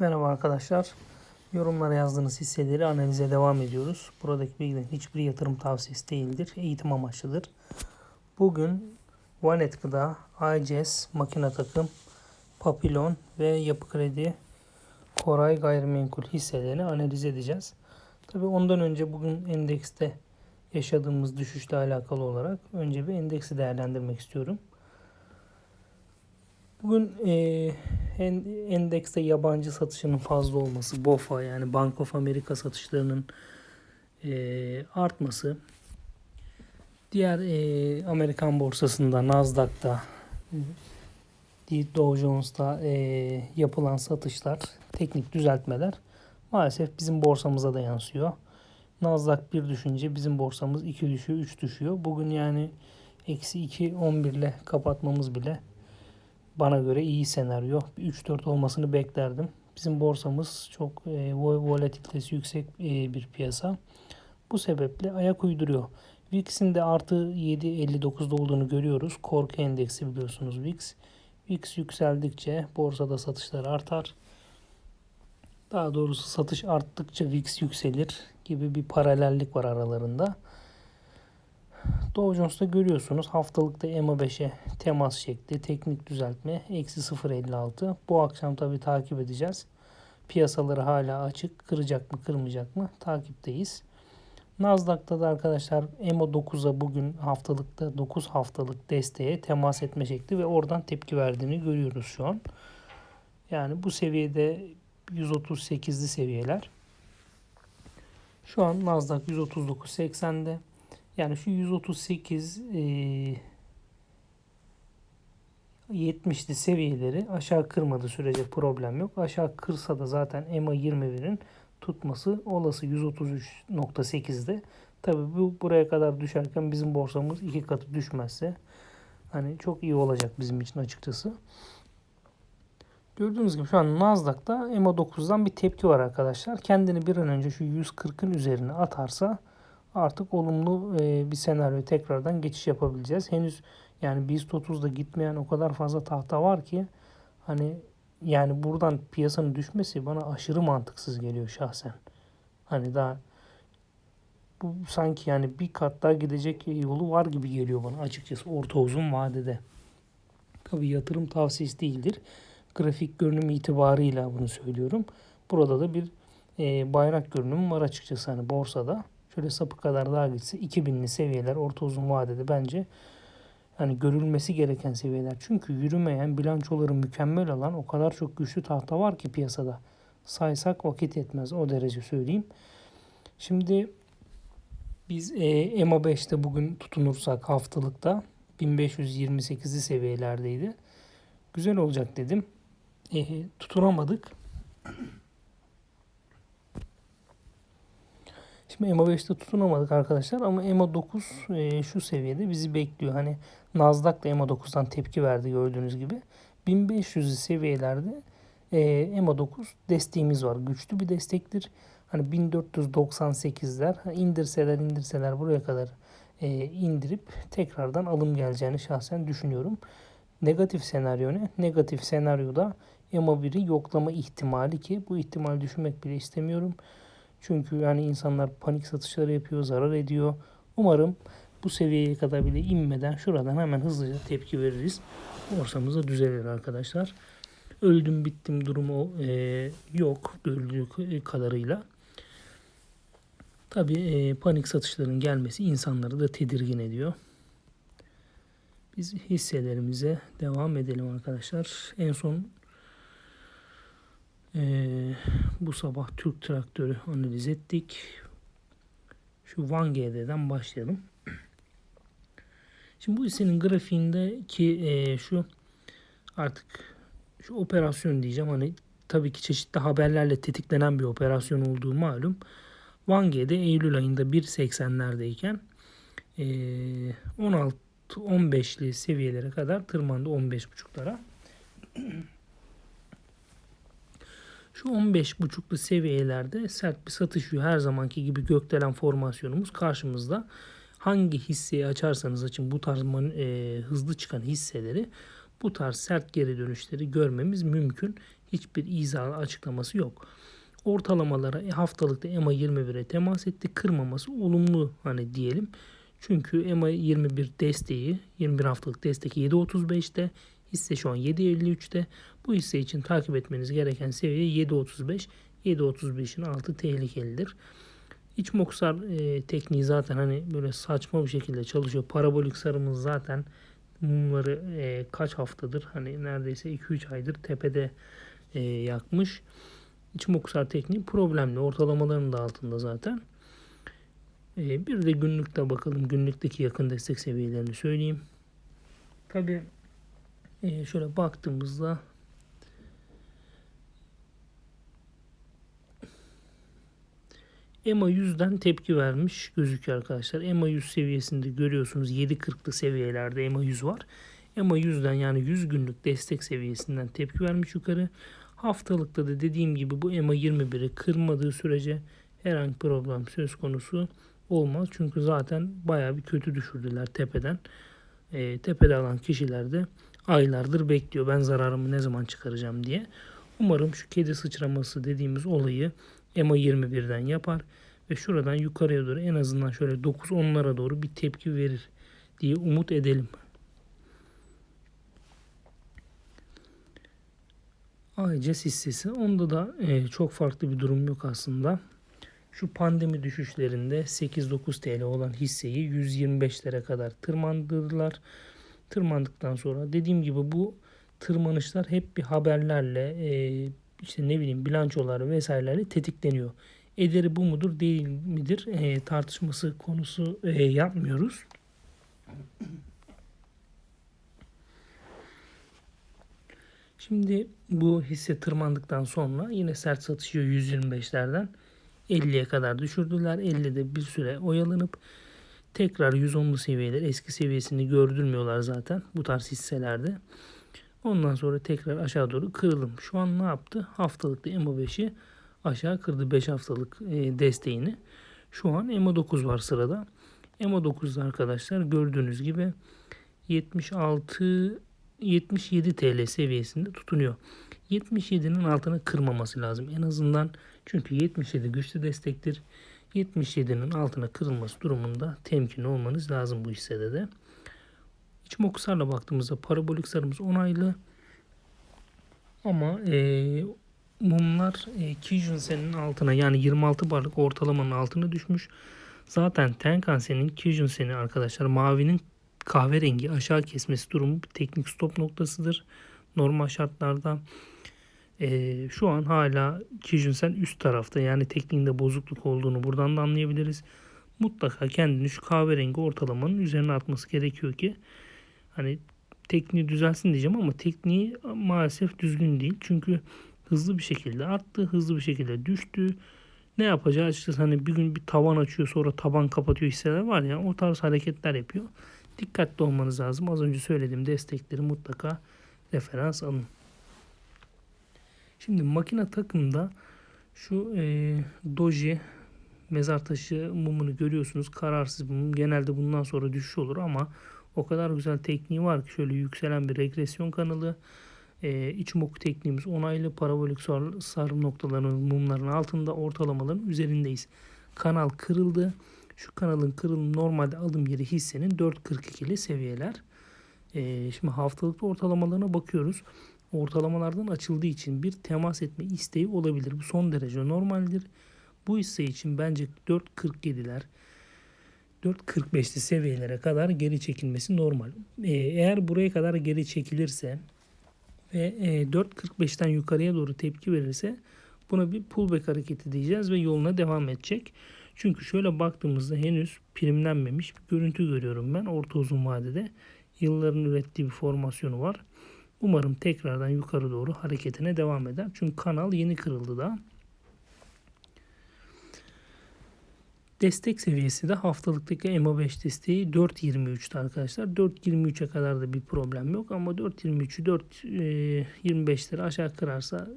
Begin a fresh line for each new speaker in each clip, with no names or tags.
Merhaba arkadaşlar. Yorumlara yazdığınız hisseleri analize devam ediyoruz. Buradaki bilgilerin hiçbir yatırım tavsiyesi değildir. Eğitim amaçlıdır. Bugün Vanet Gıda, ICES, Makine Takım, Papilon ve Yapı Kredi Koray Gayrimenkul hisselerini analiz edeceğiz. Tabii ondan önce bugün endekste yaşadığımız düşüşle alakalı olarak önce bir endeksi değerlendirmek istiyorum. Bugün e, en, endekste yabancı satışının fazla olması, BOFA yani Bank of America satışlarının e, artması, diğer e, Amerikan borsasında, Nasdaq'ta, Dow Jones'ta e, yapılan satışlar, teknik düzeltmeler maalesef bizim borsamıza da yansıyor. Nasdaq bir düşünce bizim borsamız 2 düşüyor, 3 düşüyor. Bugün yani eksi 2, 11 ile kapatmamız bile bana göre iyi senaryo. 3-4 olmasını beklerdim. Bizim borsamız çok e, volatilitesi yüksek e, bir piyasa. Bu sebeple ayak uyduruyor. VIX'in de artı 7.59'da olduğunu görüyoruz. Korku endeksi biliyorsunuz VIX. VIX yükseldikçe borsada satışlar artar. Daha doğrusu satış arttıkça VIX yükselir gibi bir paralellik var aralarında. Dow Jones'ta görüyorsunuz haftalıkta EMA 5'e temas şekli, teknik düzeltme eksi 0.56. Bu akşam tabi takip edeceğiz. Piyasaları hala açık. Kıracak mı kırmayacak mı takipteyiz. Nasdaq'ta da arkadaşlar EMA 9'a bugün haftalıkta 9 haftalık desteğe temas etme şekli ve oradan tepki verdiğini görüyoruz şu an. Yani bu seviyede 138'li seviyeler. Şu an Nasdaq 139.80'de. Yani şu 138 e, 70'li seviyeleri aşağı kırmadığı sürece problem yok. Aşağı kırsa da zaten EMA 21'in tutması olası 133.8'de. Tabi bu buraya kadar düşerken bizim borsamız iki katı düşmezse hani çok iyi olacak bizim için açıkçası. Gördüğünüz gibi şu an Nasdaq'ta EMA 9'dan bir tepki var arkadaşlar. Kendini bir an önce şu 140'ın üzerine atarsa artık olumlu e, bir senaryo tekrardan geçiş yapabileceğiz. Henüz yani BIST 30'da gitmeyen o kadar fazla tahta var ki hani yani buradan piyasanın düşmesi bana aşırı mantıksız geliyor şahsen. Hani daha bu sanki yani bir kat daha gidecek yolu var gibi geliyor bana açıkçası orta uzun vadede. Tabi yatırım tavsiyesi değildir. Grafik görünüm itibarıyla bunu söylüyorum. Burada da bir e, bayrak görünümü var açıkçası hani borsada şöyle sapı kadar daha gitse 2000'li seviyeler orta uzun vadede bence hani görülmesi gereken seviyeler. Çünkü yürümeyen bilançoları mükemmel olan o kadar çok güçlü tahta var ki piyasada. Saysak vakit yetmez o derece söyleyeyim. Şimdi biz e, EMA 5'te bugün tutunursak haftalıkta 1528'li seviyelerdeydi. Güzel olacak dedim. E, tutunamadık. Şimdi EMA 5'te tutunamadık arkadaşlar ama EMA 9 e, şu seviyede bizi bekliyor. Hani Nasdaq da EMA 9'dan tepki verdi gördüğünüz gibi. 1500 seviyelerde e, EMA 9 desteğimiz var. Güçlü bir destektir. Hani 1498'ler hani indirseler indirseler buraya kadar e, indirip tekrardan alım geleceğini şahsen düşünüyorum. Negatif senaryo ne? Negatif senaryoda EMA 1'i yoklama ihtimali ki bu ihtimali düşünmek bile istemiyorum. Çünkü yani insanlar panik satışları yapıyor, zarar ediyor. Umarım bu seviyeye kadar bile inmeden şuradan hemen hızlıca tepki veririz. Borsamıza düzelir arkadaşlar. Öldüm bittim durumu e, yok öldüğü kadarıyla. Tabi e, panik satışların gelmesi insanları da tedirgin ediyor. Biz hisselerimize devam edelim arkadaşlar. En son ee, bu sabah Türk traktörü analiz ettik. Şu Van GD'den başlayalım. Şimdi bu hissenin grafiğindeki e, şu artık şu operasyon diyeceğim hani tabii ki çeşitli haberlerle tetiklenen bir operasyon olduğu malum. Van G'de Eylül ayında 1.80'lerdeyken e, 16 15'li seviyelere kadar tırmandı 15.5'lara. Şu 15.5'lu seviyelerde sert bir satış yiyor. Her zamanki gibi gökdelen formasyonumuz karşımızda. Hangi hisseyi açarsanız açın bu tarz e, hızlı çıkan hisseleri bu tarz sert geri dönüşleri görmemiz mümkün. hiçbir izah açıklaması yok. Ortalamalara e, haftalıkta EMA 21'e temas etti. Kırmaması olumlu hani diyelim. Çünkü EMA 21 desteği 21 haftalık destek 7.35'te. Hisse şu an 7.53'te. Bu hisse için takip etmeniz gereken seviye 7.35. 7.35'in altı tehlikelidir. İç moksar e, tekniği zaten hani böyle saçma bir şekilde çalışıyor. Parabolik sarımız zaten mumları e, kaç haftadır hani neredeyse 2-3 aydır tepede e, yakmış. İç moksar tekniği problemli. Ortalamaların da altında zaten. E, bir de günlükte bakalım. Günlükteki yakın destek seviyelerini söyleyeyim. Tabi e, şöyle baktığımızda EMA 100'den tepki vermiş gözüküyor arkadaşlar. EMA 100 seviyesinde görüyorsunuz 7.40'lı seviyelerde EMA 100 var. EMA 100'den yani 100 günlük destek seviyesinden tepki vermiş yukarı. Haftalıkta da dediğim gibi bu EMA 21'i kırmadığı sürece herhangi problem söz konusu olmaz. Çünkü zaten baya bir kötü düşürdüler tepeden. E, tepede alan kişiler de aylardır bekliyor. Ben zararımı ne zaman çıkaracağım diye. Umarım şu kedi sıçraması dediğimiz olayı EMA 21'den yapar ve şuradan yukarıya doğru en azından şöyle 9-10'lara doğru bir tepki verir diye umut edelim. AECES hissesi. Onda da e, çok farklı bir durum yok aslında. Şu pandemi düşüşlerinde 8-9 TL olan hisseyi 125'lere kadar tırmandırdılar. Tırmandıktan sonra dediğim gibi bu tırmanışlar hep bir haberlerle e, işte ne bileyim bilançolar vesairelerle tetikleniyor. Ederi bu mudur değil midir e, tartışması konusu e, yapmıyoruz. Şimdi bu hisse tırmandıktan sonra yine sert satışıyor 125'lerden 50'ye kadar düşürdüler. 50'de bir süre oyalanıp tekrar 110'lu seviyeler eski seviyesini gördürmüyorlar zaten bu tarz hisselerde. Ondan sonra tekrar aşağı doğru kırılım. Şu an ne yaptı? Haftalıkta EMA5'i aşağı kırdı 5 haftalık e, desteğini. Şu an EMA9 var sırada. EMA9'da arkadaşlar gördüğünüz gibi 76 77 TL seviyesinde tutunuyor. 77'nin altına kırmaması lazım. En azından çünkü 77 güçlü destektir. 77'nin altına kırılması durumunda temkinli olmanız lazım bu hissede de. İç mokusarla baktığımızda parabolik sarımız onaylı. Ama e, mumlar e, Kijunsen'in altına yani 26 barlık ortalamanın altına düşmüş. Zaten Tenkan-sen'in Kijunsen'i arkadaşlar mavinin kahverengi aşağı kesmesi durumu teknik stop noktasıdır. Normal şartlarda e, şu an hala Kijunsen üst tarafta yani tekniğinde bozukluk olduğunu buradan da anlayabiliriz. Mutlaka kendini şu kahverengi ortalamanın üzerine atması gerekiyor ki hani tekniği düzelsin diyeceğim ama tekniği maalesef düzgün değil. Çünkü hızlı bir şekilde arttı, hızlı bir şekilde düştü. Ne yapacağı açıkçası hani bir gün bir tavan açıyor sonra taban kapatıyor hisseler var ya o tarz hareketler yapıyor. Dikkatli olmanız lazım. Az önce söylediğim destekleri mutlaka referans alın. Şimdi makine takımda şu e, doji mezar taşı mumunu görüyorsunuz. Kararsız mum. Genelde bundan sonra düşüş olur ama o kadar güzel tekniği var ki şöyle yükselen bir regresyon kanalı. E, iç mok tekniğimiz onaylı parabolik sar, sarım noktalarının mumların altında ortalamaların üzerindeyiz. Kanal kırıldı. Şu kanalın kırılım normalde alım yeri hissenin 4.42'li seviyeler. E, şimdi haftalıkta ortalamalarına bakıyoruz. Ortalamalardan açıldığı için bir temas etme isteği olabilir. Bu son derece normaldir. Bu hisse için bence 4.47'ler 4.45'li seviyelere kadar geri çekilmesi normal. Ee, eğer buraya kadar geri çekilirse ve e, 4.45'ten yukarıya doğru tepki verirse buna bir pullback hareketi diyeceğiz ve yoluna devam edecek. Çünkü şöyle baktığımızda henüz primlenmemiş bir görüntü görüyorum ben orta uzun vadede. Yılların ürettiği bir formasyonu var. Umarım tekrardan yukarı doğru hareketine devam eder. Çünkü kanal yeni kırıldı da. Destek seviyesi de haftalıktaki EMA 5 desteği 4.23'tü arkadaşlar. 4.23'e kadar da bir problem yok ama 4.23'ü 4.25'leri aşağı kırarsa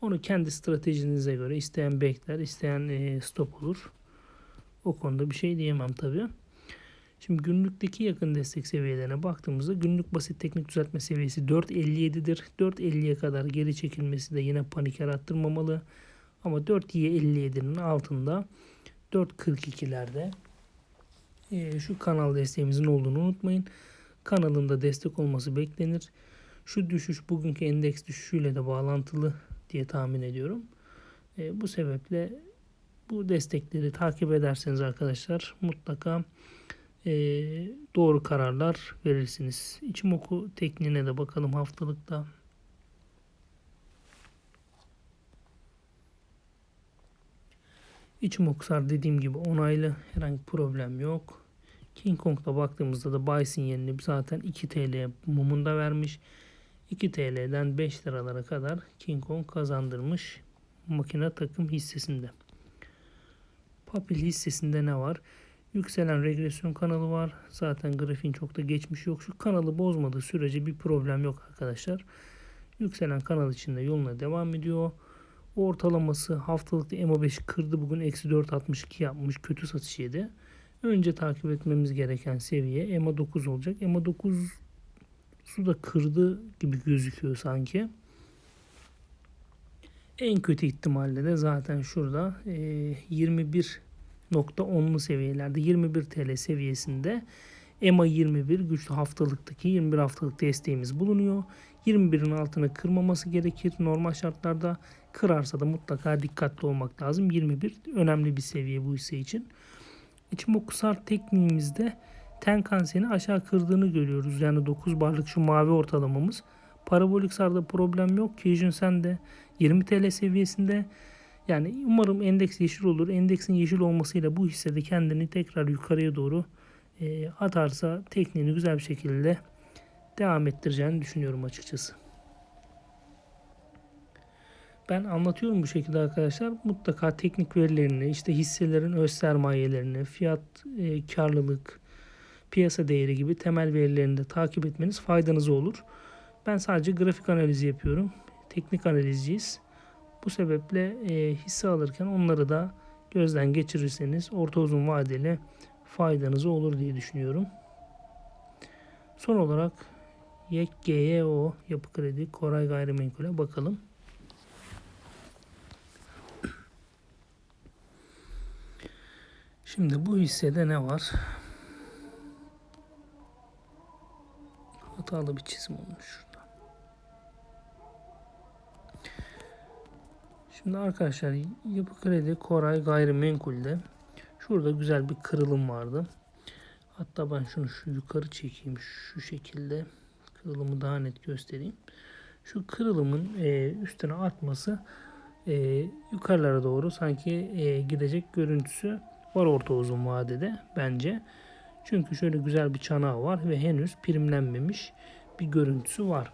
onu kendi stratejinize göre isteyen bekler, isteyen e, stop olur. O konuda bir şey diyemem tabi. Şimdi günlükteki yakın destek seviyelerine baktığımızda günlük basit teknik düzeltme seviyesi 4.57'dir. 4.50'ye kadar geri çekilmesi de yine panik yarattırmamalı. Ama 4.57'nin altında 4.42'lerde e, şu kanal desteğimizin olduğunu unutmayın. Kanalında destek olması beklenir. Şu düşüş bugünkü endeks düşüşüyle de bağlantılı diye tahmin ediyorum. E, bu sebeple bu destekleri takip ederseniz arkadaşlar mutlaka e, doğru kararlar verirsiniz. İçimoku tekniğine de bakalım haftalıkta. İçimokusar dediğim gibi onaylı herhangi bir problem yok. King Kong'da baktığımızda da buy sinyalini zaten 2 TL mumunda vermiş. 2 TL'den 5 liralara kadar King Kong kazandırmış makine takım hissesinde. Papil hissesinde ne var? Yükselen regresyon kanalı var. Zaten grafiğin çok da geçmiş yok. Şu kanalı bozmadığı sürece bir problem yok arkadaşlar. Yükselen kanal içinde yoluna devam ediyor. Ortalaması haftalıkta EMA5 kırdı. Bugün eksi 4.62 yapmış. Kötü satış yedi. Önce takip etmemiz gereken seviye EMA 9 olacak. EMA 9 su da kırdı gibi gözüküyor sanki. En kötü ihtimalle de zaten şurada e, 21.10'lu seviyelerde 21 TL seviyesinde EMA 21 güçlü haftalıktaki 21 haftalık desteğimiz bulunuyor. 21'in altını kırmaması gerekir. Normal şartlarda kırarsa da mutlaka dikkatli olmak lazım. 21 önemli bir seviye bu hisse için. İçimokusar tekniğimizde Tenkan-Sen'i aşağı kırdığını görüyoruz. Yani 9 barlık şu mavi ortalamamız. Parabolik sarda problem yok. Kijun Sen de 20 TL seviyesinde. Yani umarım endeks yeşil olur. Endeksin yeşil olmasıyla bu hissede kendini tekrar yukarıya doğru e, atarsa tekniğini güzel bir şekilde devam ettireceğini düşünüyorum açıkçası. Ben anlatıyorum bu şekilde arkadaşlar. Mutlaka teknik verilerini, işte hisselerin öz sermayelerini, fiyat, e, karlılık, piyasa değeri gibi temel verilerini de takip etmeniz faydanıza olur. Ben sadece grafik analizi yapıyorum. Teknik analizciyiz. Bu sebeple e, hisse alırken onları da gözden geçirirseniz orta uzun vadeli faydanıza olur diye düşünüyorum. Son olarak YGYO Yapı Kredi Koray Gayrimenkul'e bakalım. Şimdi bu hissede ne var? Hatalı bir çizim olmuş şurada. Şimdi arkadaşlar Yapı Kredi Koray Gayrimenkul'de şurada güzel bir kırılım vardı. Hatta ben şunu şu yukarı çekeyim şu şekilde kırılımı daha net göstereyim. Şu kırılımın e, üstüne atması e, yukarılara doğru sanki e, gidecek görüntüsü var orta uzun vadede bence. Çünkü şöyle güzel bir çanağı var ve henüz primlenmemiş bir görüntüsü var.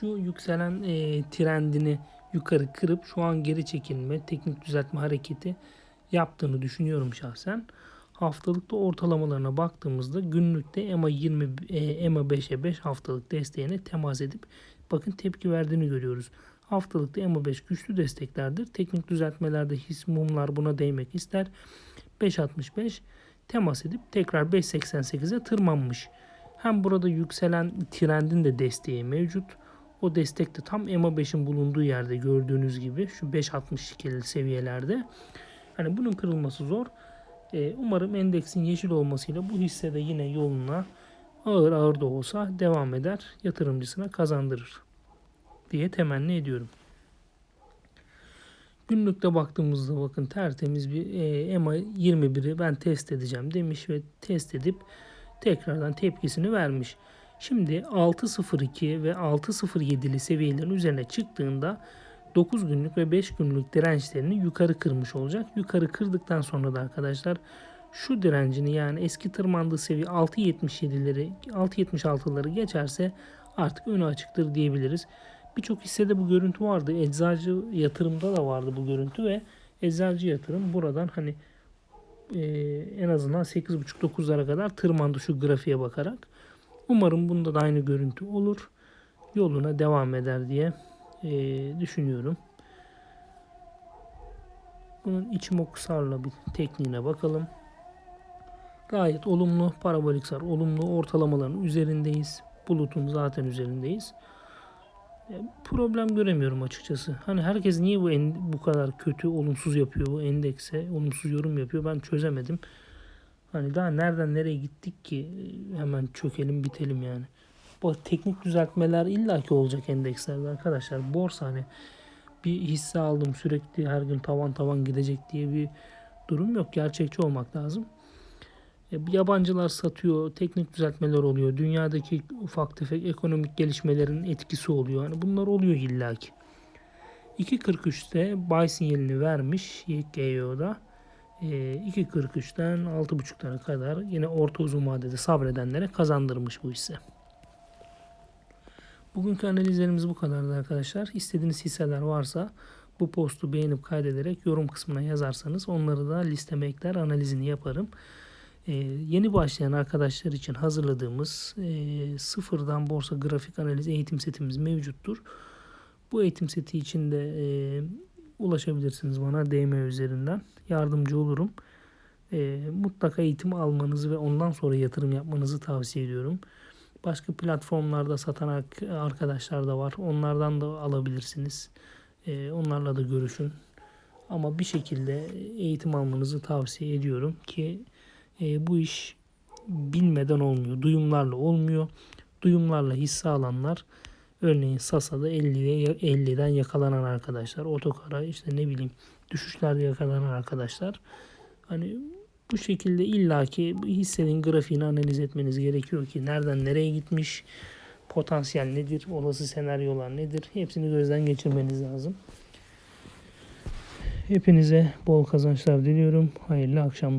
Şu yükselen e, trendini yukarı kırıp şu an geri çekilme, teknik düzeltme hareketi yaptığını düşünüyorum şahsen. Haftalıkta ortalamalarına baktığımızda günlükte EMA 20 e, EMA 5'e 5 haftalık desteğine temas edip bakın tepki verdiğini görüyoruz. Haftalıkta EMA 5 güçlü desteklerdir. Teknik düzeltmelerde his mumlar buna değmek ister. 5.65 temas edip tekrar 5.88'e tırmanmış. Hem burada yükselen trendin de desteği mevcut. O destek de tam EMA 5'in bulunduğu yerde gördüğünüz gibi şu 5.62'li seviyelerde. Hani bunun kırılması zor. Ee, umarım endeksin yeşil olmasıyla bu hisse de yine yoluna ağır ağır da olsa devam eder. Yatırımcısına kazandırır diye temenni ediyorum. Günlükte baktığımızda bakın tertemiz bir e, EMA 21'i ben test edeceğim demiş ve test edip tekrardan tepkisini vermiş. Şimdi 6.02 ve 6.07'li seviyelerin üzerine çıktığında 9 günlük ve 5 günlük dirençlerini yukarı kırmış olacak. Yukarı kırdıktan sonra da arkadaşlar şu direncini yani eski tırmandığı seviye 6.77'leri 6.76'ları geçerse artık önü açıktır diyebiliriz. Birçok hissede bu görüntü vardı. Eczacı yatırımda da vardı bu görüntü ve eczacı yatırım buradan hani e, en azından 8.5-9'lara kadar tırmandı şu grafiğe bakarak. Umarım bunda da aynı görüntü olur. Yoluna devam eder diye e, düşünüyorum. Bunun içim okusarla bir tekniğine bakalım. Gayet olumlu parabolik sar, olumlu ortalamaların üzerindeyiz. Bulutun zaten üzerindeyiz. E, Problem göremiyorum açıkçası. Hani herkes niye bu bu kadar kötü, olumsuz yapıyor bu endekse, olumsuz yorum yapıyor ben çözemedim. Hani daha nereden nereye gittik ki e, hemen çökelim bitelim yani. Bu teknik düzeltmeler illaki olacak endekslerde arkadaşlar. Borsa hani bir hisse aldım sürekli her gün tavan tavan gidecek diye bir durum yok. Gerçekçi olmak lazım. E, Yabancılar satıyor, teknik düzeltmeler oluyor. Dünyadaki ufak tefek ekonomik gelişmelerin etkisi oluyor. Yani bunlar oluyor illaki. 2.43'te buy sinyalini vermiş YKO'da. E, 2.43'ten 6.5'lara kadar yine orta uzun vadede sabredenlere kazandırmış bu hisse. Bugünkü analizlerimiz bu kadardı arkadaşlar. İstediğiniz hisseler varsa bu postu beğenip kaydederek yorum kısmına yazarsanız onları da listeme ekler analizini yaparım. Ee, yeni başlayan arkadaşlar için hazırladığımız e, sıfırdan borsa grafik analiz eğitim setimiz mevcuttur. Bu eğitim seti için de e, ulaşabilirsiniz bana DM üzerinden. Yardımcı olurum. E, mutlaka eğitim almanızı ve ondan sonra yatırım yapmanızı tavsiye ediyorum. Başka platformlarda satan ar- arkadaşlar da var. Onlardan da alabilirsiniz. E, onlarla da görüşün. Ama bir şekilde eğitim almanızı tavsiye ediyorum ki e, bu iş bilmeden olmuyor. Duyumlarla olmuyor. Duyumlarla hisse alanlar örneğin Sasa'da 50'de 50'den yakalanan arkadaşlar. Otokara işte ne bileyim düşüşlerde yakalanan arkadaşlar. Hani bu şekilde illaki hissenin grafiğini analiz etmeniz gerekiyor ki nereden nereye gitmiş, potansiyel nedir, olası senaryolar nedir hepsini gözden geçirmeniz lazım. Hepinize bol kazançlar diliyorum. Hayırlı akşamlar.